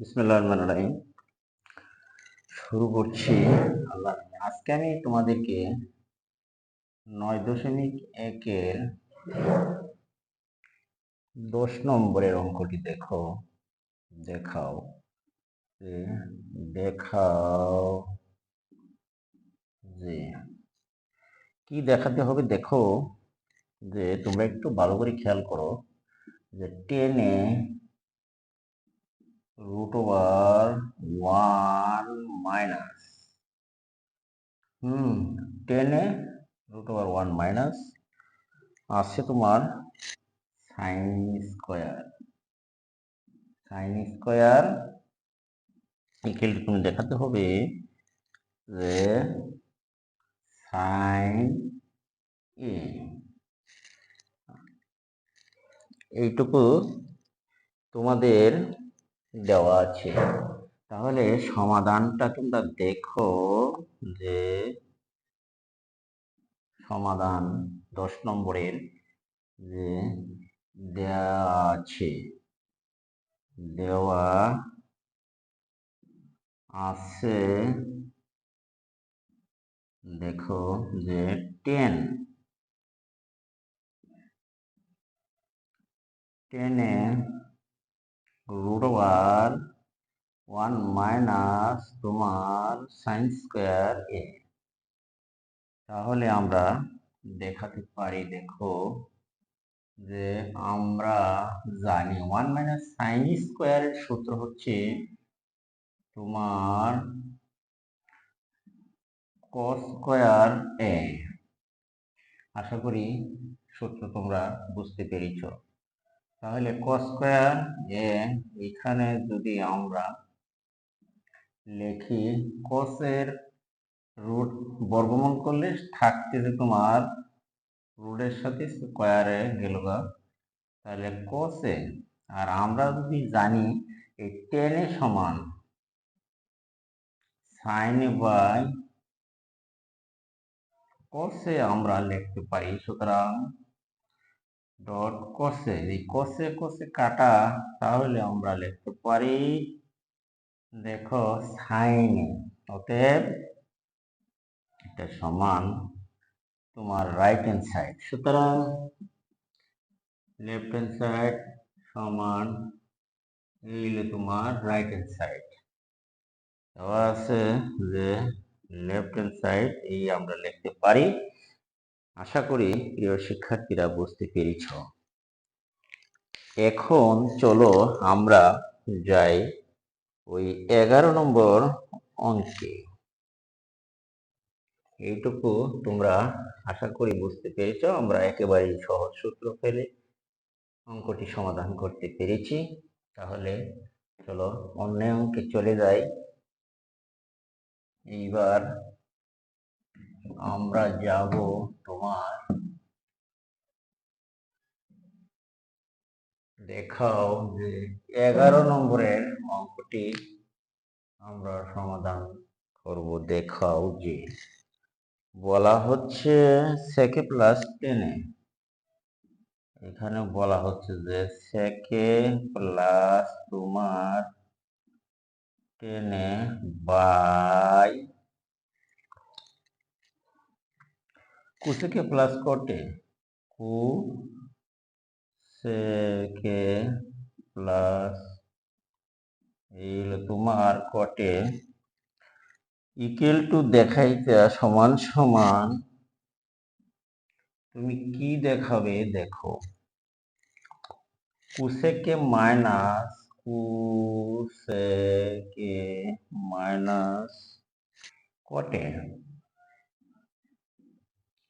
বিসমুল্লাহ শুরু করছি আল্লাহ। আজকে আমি তোমাদেরকে নয় দশমিক একের দশ নম্বরের অঙ্কটি দেখো। দেখাও। দেখাও। যে কি দেখাতে হবে দেখো। যে তোমরা একটু ভালো করে খেয়াল করো। যে টেনে root over 1 minus. হুম টেনে root over 1 minus আসছে তোমার sine square sine square equal তুমি দেখাতে হবে যে সাইন এ এইটুকু তোমাদের দেওয়া আছে। তাহলে সমাধানটা তোমরা দেখো যে সমাধান দশ নম্বরের যে দেওয়া আছে দেওয়া আছে, দেখো যে tan tan A root over one minus তোমার সাইন স্কোয়ার এ। তাহলে আমরা দেখাতে পারি, দেখো, যে আমরা জানি ওয়ান মাইনাস সাইন স্কোয়ারের সূত্র হচ্ছে তোমার কস স্কোয়ার এ আশা করি সূত্র তোমরা বুঝতে পেরেছ। তাহলে কস স্কোয়ার? এ এখানে যদি আমরা লিখি, কসের রুট বর্গমূল করলে থাকতেছে তোমার রুটের সাথে স্কোয়ারে গেল তাহলে কসে, আর আমরা যদি জানি এই টেনে সমান সাইন বাই কসে আমরা লিখতে পারি, সুতরাং ডট কসে এই কসে কসে কাটা, তাহলে আমরা লিখতে পারি, দেখো সাইন অতএব এটা সমান তোমার রাইট হ্যান্ড সাইড সুতরাং লেফট হ্যান্ড সাইড সমান এইলে তোমার রাইট হ্যান্ড সাইড দেওয়া আছে যে লেফট হ্যান্ড সাইড এই আমরা লিখতে পারি। আশা করি প্রিয় শিক্ষার্থীরা বুঝতে পেরেছ। এখন চলো আমরা যাই ওই এগারো নম্বর অঙ্কে এইটুকু তোমরা আশা করি বুঝতে পেরেছ। আমরা একেবারেই সহজ সূত্র ফেলে অঙ্কটি সমাধান করতে পেরেছি। তাহলে চলো অন্য অঙ্কে চলে যাই। এইবার আমরা যাব তোমার দেখাও যে এগারো নম্বরের অঙ্কটি আমরা সমাধান করব, দেখাও যে। বলা হচ্ছে সেকে প্লাস টেনে এখানে বলা হচ্ছে যে সেকে প্লাস তোমার টেনে বাই কুসেকে প্লাস কটে কু সেকে প্লাস এই তোমার কটে ইকুয়াল টু দেখাইতে সমান সমান তুমি কি দেখাবে দেখো। কুসেকে মাইনাস কুসেকে মাইনাস কটে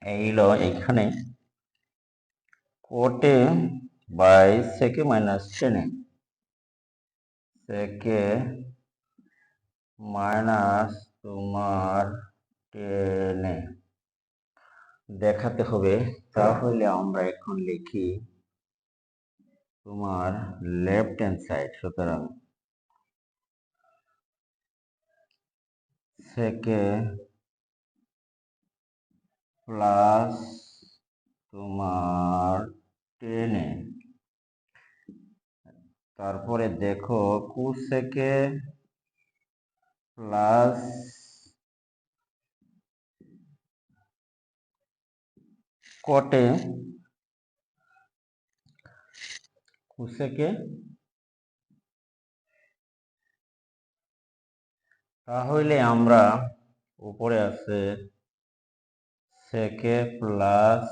এইলো এখানে কোটে বাই সেকে মাইনাস টেনে সেকে মাইনাস তোমার টেনে। দেখাতে হবে, তাহলে আমরা এখন লিখি তোমার লেফট হ্যান্ড সাইড, সুতরাং সেকে প্লাস তোমার টেনে তারপরে দেখো কুসেকে প্লাস কটে কুসেকে। তাহলে আমরা উপরে আছে সেকে প্লাস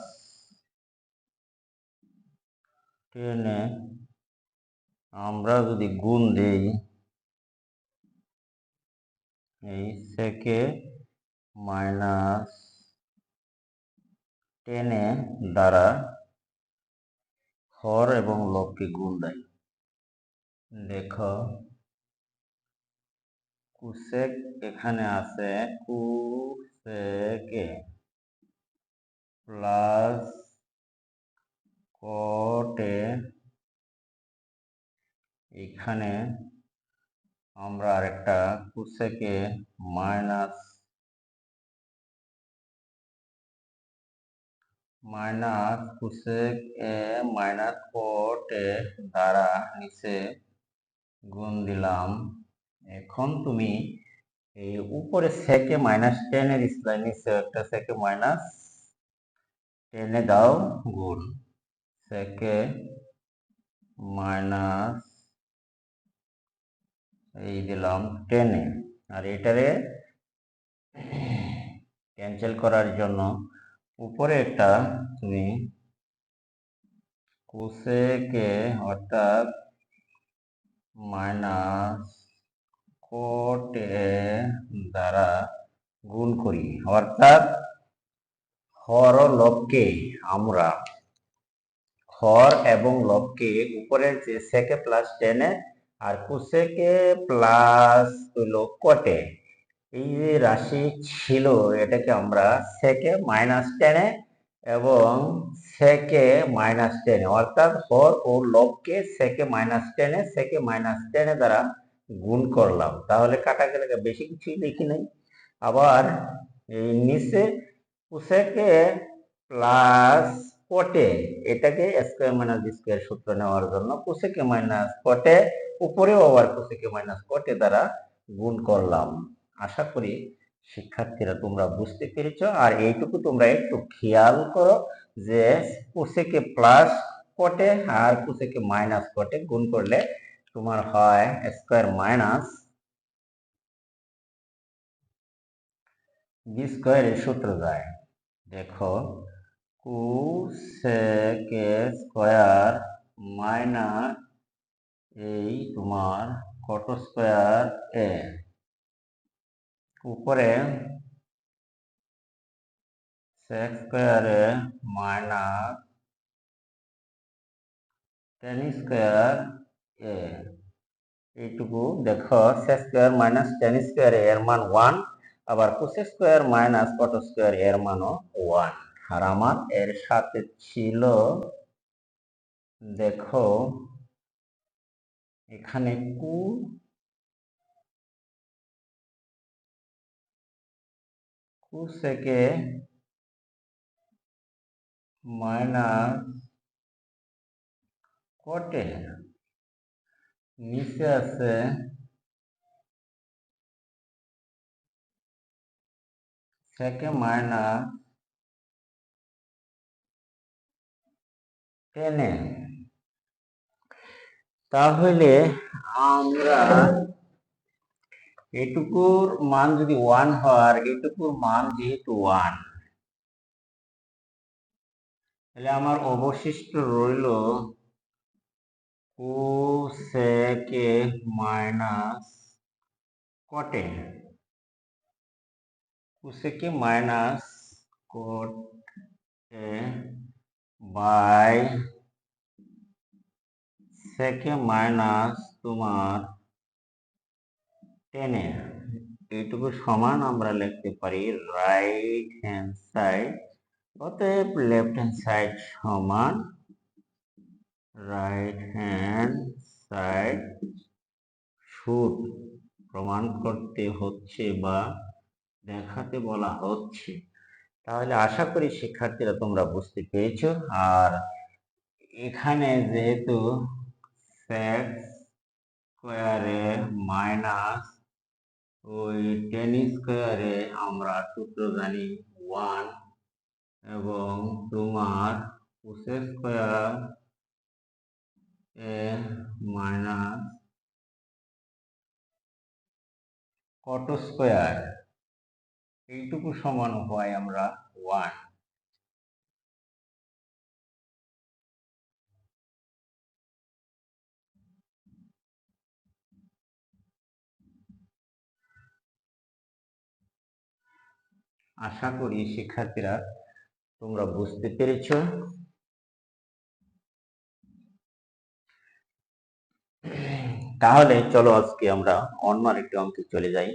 টেনে আমরা যদি গুণ দেই, এই সেকে মাইনাস টেনে দ্বারা হর এবং লবকে গুণ দেয়। দেখো, কুসেক এখানে আছে, কুসেকে প্লাস কটে এখানে আমরা আরেকটা cosec A minus minus cosec A minus cot A দ্বারা নিচে গুণ দিলাম। এখন তুমি এই উপরে সেকে মাইনাস টেনের স্লাইন নিচে একটা সেকে মাইনাস টেনে দাও। গুণ। সেকে মাইনাস এই দিলাম টেনে। আর এটারে ক্যান্সেল করার জন্য উপরে একটা তুমি কোসেকে অর্থাৎ মাইনাস কোটে দ্বারা গুণ করি। অর্থাৎ হর ও লবকে আমরা। হর এবং লবকে উপরের যে সেকে প্লাস টেনে আর কোসেকে প্লাস কটে। এই যে রাশি ছিল এটাকে আমরা সেকে মাইনাস টেনে এবং সেকে মাইনাস টেনে অর্থাৎ হর ও লবকে সেকে মাইনাস টেনে সেকে মাইনাস টেনে দ্বারা গুণ করলাম। তাহলে কাটাকাটি বেশি কিছুই দেখি নাই। আবার এই নিচে কোসেকে প্লাস কোটে এটাকে স্কোয়ার মাইনাস স্কোয়ার সূত্র নেওয়ার জন্য কোসেকে মাইনাস কোটে উপরেও আবার কোসেকে মাইনাস কোটে দ্বারা গুণ করলাম। আশা করি শিক্ষার্থীরা তোমরা বুঝতে পেরেছ। আর এইটুকু তোমরা একটু খেয়াল করো যে কোসেকে প্লাস কোটে আর কোসেকে মাইনাস কোটে গুণ করলে তোমার হয় স্কোয়ার মাইনাস বি স্কোয়ারের সূত্র যায়। দেখো কুসেকে স্কোয়ার মাইনাস এই তোমার কট স্কোয়ার এ উপরে সেক স্কোয়ারে মাইনাস টেন স্কোয়ার এ এইটুকু দেখো sec square minus tan square এর মান ওয়ান আবার cosec square minus cot square? এর মানও ওয়ান। আর আমার এর সাথে ছিল, দেখো, এখানে কু কুসেকে মাইনাস কটে, নিচে আছে সেকে মাইনাস টেনে তাহলে আমরা এটুকুর মান যদি ওয়ান আর এটুকুর মান যেহেতু ওয়ান তাহলে আমার অবশিষ্ট রইল cosec A minus cot A cosec A minus cot A by sec A minus তোমার টেনে এইটুকু সমান আমরা লিখতে পারি রাইট হ্যান্ড সাইড অতএব লেফট হ্যান্ড সাইড সমান রাইট হ্যান্ড সাইড শুড প্রমাণ করতে হচ্ছে বা দেখাতে বলা হচ্ছে। তাহলে আশা করি শিক্ষার্থীরা তোমরা বুঝতে পেরেছ। আর এখানে যেহেতু স্কোয়ারে মাইনাস ওই টেন স্কোয়ারে আমরা সূত্র জানি ওয়ান এবং তোমার square A minus cot square এইটুকু সমান হয় আমরা ওয়ান আশা করি শিক্ষার্থীরা তোমরা বুঝতে পেরেছ। তাহলে চলো আজকে আমরা অন্য আরেকটি অঙ্কে চলে যাই।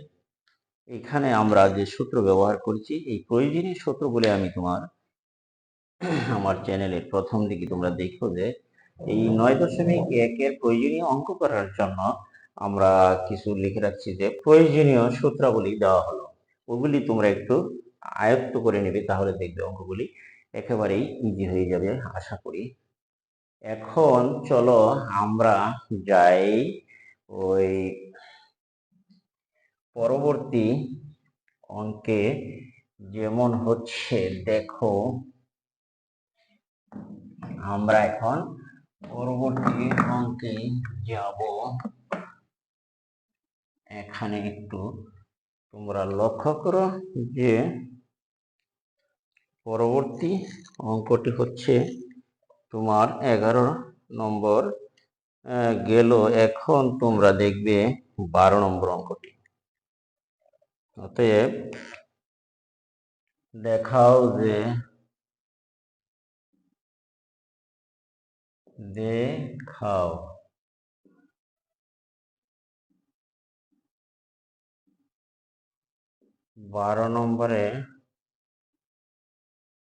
এখানে আমরা যে সূত্র ব্যবহার করছি, এই প্রয়োজনীয় সূত্র বলে আমি তোমার আমার চ্যানেলের প্রথম দিকে তোমরা দেখো যে, এই নয় দশমিক একের প্রয়োজনীয় অঙ্ক করার জন্য আমরা কিছু লিখে রাখছি যে, প্রয়োজনীয় সূত্রাবলী দেওয়া হলো। ওগুলি তোমরা একটু আয়ত্ত করে নেবে তাহলে দেখবে অঙ্কগুলি একেবারেই ইজি হয়ে যাবে, আশা করি। এখন চলো আমরা যাই ওই পরবর্তী অঙ্কে যেমন হচ্ছে, দেখো, আমরা এখন পরবর্তী অঙ্কে যাব। এখানে একটু তোমরা লক্ষ্য করো যে পরবর্তী অঙ্কটি হচ্ছে তোমার এগারো নম্বর। গেল, এখন তোমরা দেখবে বারো নম্বর অঙ্কটি। অতএব দেখাও যে দেখাও। বারো নম্বরে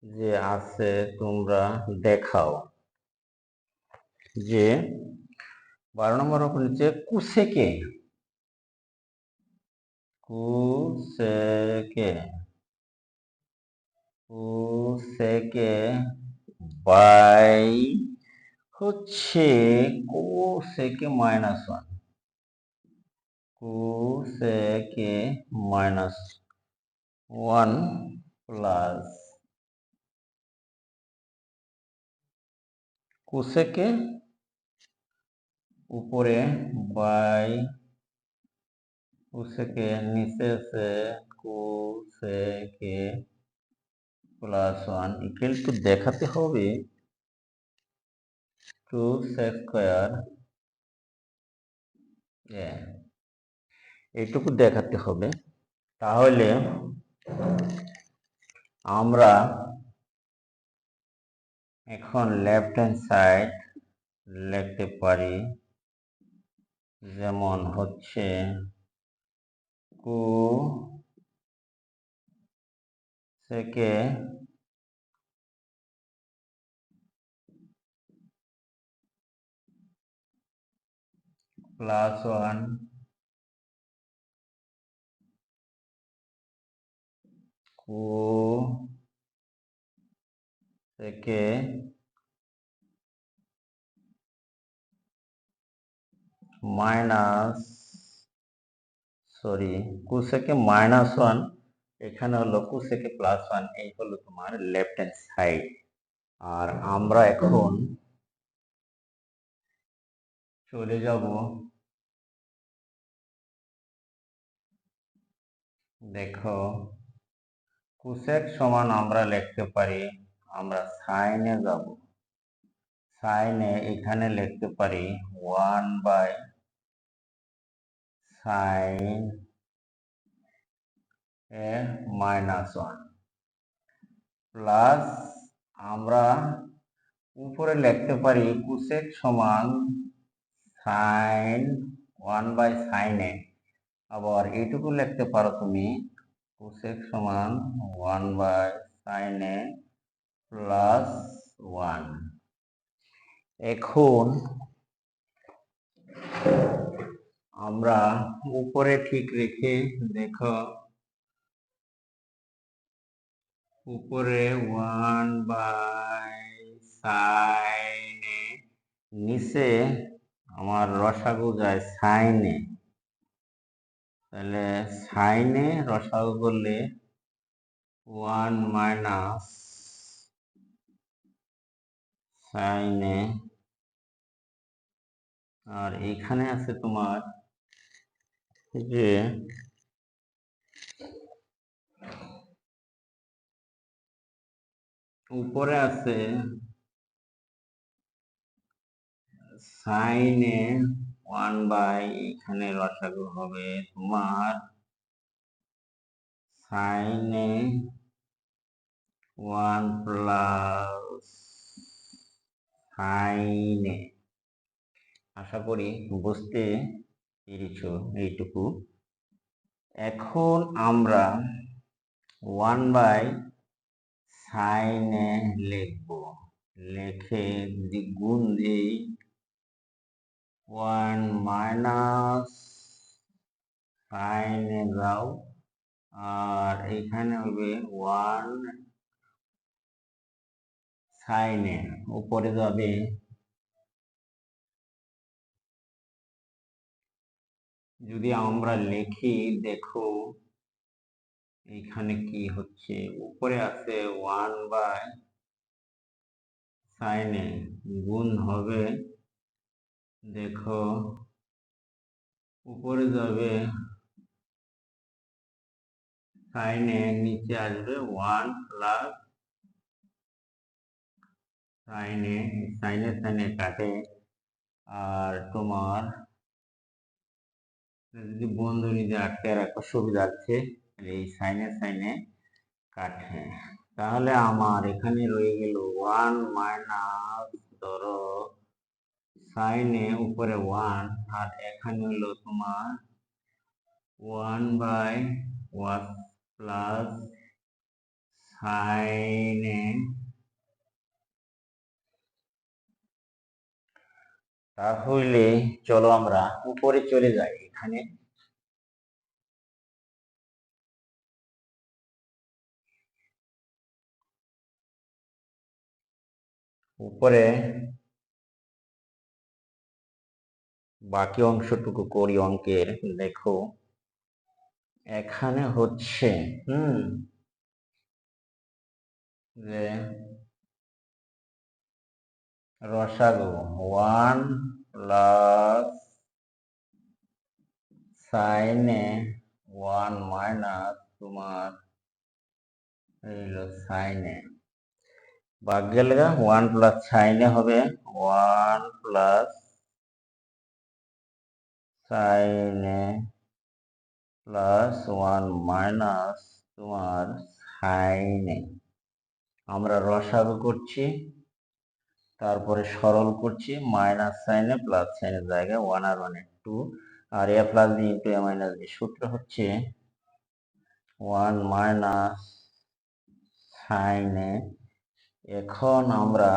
যে আছে, তোমরা দেখাও যে বারো নম্বর নিচে কুসেকে। Cosec A cosec A by হচ্ছে cosec A minus one cosec A minus one plus cosec A উপরে বাই কোসেকে নিচে আছে cosec A plus one equal to দেখাতে হবে টু সেক স্কোয়ার এইটুকু দেখাতে হবে তাহলে আমরা এখন লেফট হ্যান্ড সাইড লিখতে পারি যেমন হচ্ছে কু থেকে প্লাস ওয়ান কু থেকে minus sorry cosec A minus one এখানে হলো কুসেকে প্লাস ওয়ান এই হলো তোমার লেফট হ্যান্ড সাইড আর আমরা এখন চলে যাব, দেখো কুসেক সমান আমরা লিখতে পারি, আমরা সাইনে যাব। সাইনে এখানে লিখতে পারি one by sine A minus one plus আমরা উপরে লিখতে পারি কুসেক সমান sine one by sine A আবার এইটুকু লিখতে পারো তুমি কোসেক সমান one by sine A plus one এখন আমরা উপরে ঠিক রেখে দেখো। উপরে ওয়ান বাই সাইন নিচে আমার রসাগু যায় সাইনে তাহলে সাইনে রসাগু করলে ওয়ান মাইনাস সাইনে আর এখানে আছে তোমার যে উপরে আছে সাইনে ওয়ান বাই এখানে রসাগু হবে তোমার সাইনে ওয়ান প্লাস সাইনে আশা করি বুঝতে পেরেছ এইটুকু। এখন আমরা ওয়ান বাই সাইনে লিখব। লেখে যদি গুণ দিই ওয়ান মাইনাস সাইনে যাও আর এখানে হবে ওয়ান সাইনে উপরে যাবে যদি আমরা লিখি, দেখো এখানে কি হচ্ছে? উপরে আছে ওয়ান বাই সাইনে গুণ হবে, দেখো, উপরে যাবে সাইনে নিচে আসবে ওয়ান প্লাস সাইনে সাইনে সাইনে কাটে, আর তোমার যদি বন্ধনী দিয়ে আটকে রাখা সুবিধা আছে এই সাইনে সাইনে কাটে। তাহলে আমার এখানে রয়ে গেল ওয়ান মাইনাস ধরো সাইনে উপরে ওয়ান আর এখানে হলো তোমার ওয়ান বাই ওয়ান প্লাস সাইনে তাহলে চলো আমরা উপরে চলে যাই। এখানে। উপরে বাকি অংশটুকু করি অঙ্কের দেখো এখানে হচ্ছে হুম যে রসাগু one plus sine A one minus তোমার হইল সাইনে বাদ গেলে ওয়ান প্লাস সাইনে হবে one plus sine A plus one minus তোমার সাইনে আমরা রসাগু করছি, তারপরে সরল করছি মাইনাস সাইনে প্লাস সাইনের জায়গায় ওয়ান আর one two R A plus B into A minus B. সূত্র হচ্ছে ওয়ান মাইনাস সাইনে এখন আমরা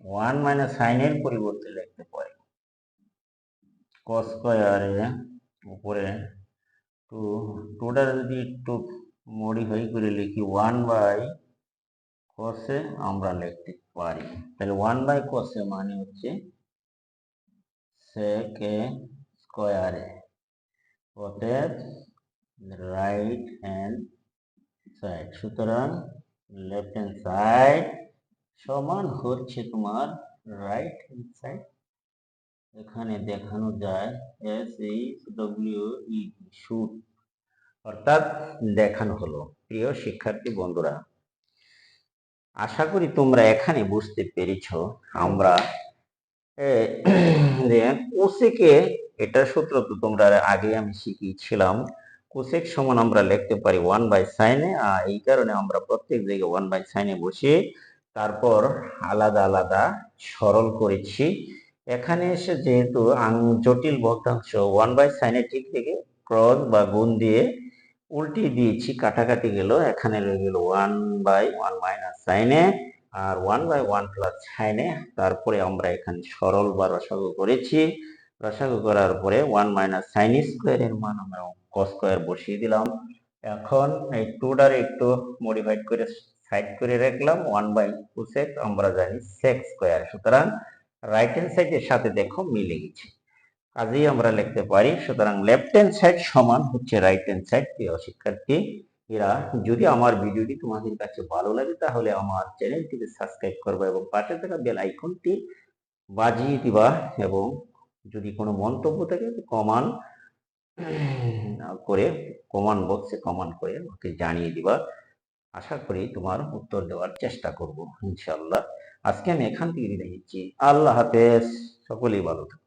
ওয়ান মাইনাস সাইনের পরিবর্তে লিখতে পারি। কস এ উপরে টু টুটা যদি একটু মডিফাই করে লিখি ওয়ান বাই কসে আমরা লিখতে পারি। তাহলে ওয়ান বাই কসে মানে হচ্ছে a স্কোয়ারে অতএব রাইট হ্যান্ড সাইড সুতরাং লেফট হ্যান্ড সাইড সমান হচ্ছে তোমার রাইট হ্যান্ড সাইড এখানে দেখানো যায় এস এইচ ডব্লিউ ই শুট অর্থাৎ দেখানো হলো। প্রিয় শিক্ষার্থী বন্ধুরা, আশা করি তোমরা এখানে বুঝতে পেরেছ আমরা কোসেকে এটা সূত্র তো তোমরা আগে আমি শিখিয়েছিলাম। কোসেক সমান আমরা লিখতে পারি ওয়ান বাই সাইনে আর এই কারণে আমরা প্রত্যেক জায়গায় ওয়ান বাই সাইনে বসে তারপর আলাদা আলাদা সরল করেছি। এখানে এসে যেহেতু জটিল ভগ্নাংশ ওয়ান বাই সাইনে ঠিক থেকে ক্রস বা গুণ দিয়ে উল্টি দিয়েছি, কাটাকাটি গেল, এখানে রয়ে গেল one by one minus sine A R one by one plus sine A তারপরে আমরা এখানে সরল বা রসাগু করেছি। রসাগু করার পরে ওয়ান মাইনাস সাইন স্কোয়ারের মান আমরা কস স্কোয়ার বসিয়ে দিলাম। এখন এই টুটার একটু মডিফাইড করে সাইড করে রাখলাম ওয়ান বাই টু সেক আমরা জানি সেক স্কোয়ার সুতরাং রাইট হ্যান্ড সাইডের সাথে দেখো মিলে গেছে। কাজেই আমরা লিখতে পারি, সুতরাং লেফট হ্যান্ড সাইড সমান হচ্ছে রাইট হ্যান্ড সাইড প্রিয় শিক্ষার্থী। এরা, যদি আমার ভিডিওটি তোমাদের কাছে ভালো লাগে, তাহলে আমার চ্যানেলটিকে সাবস্ক্রাইব করবে এবং পাশে থাকা বেল আইকনটি বাজিয়ে দিবা এবং যদি কোনো মন্তব্য থাকে কমান করে, কমান বক্সে কমান করে আমাকে জানিয়ে দিবা আশা করি তোমার উত্তর দেওয়ার চেষ্টা করব ইনশাল্লাহ আজকে আমি এখান থেকে বিদায় নিচ্ছি। আল্লাহ হাফেজ। সকলেই ভালো থাকো।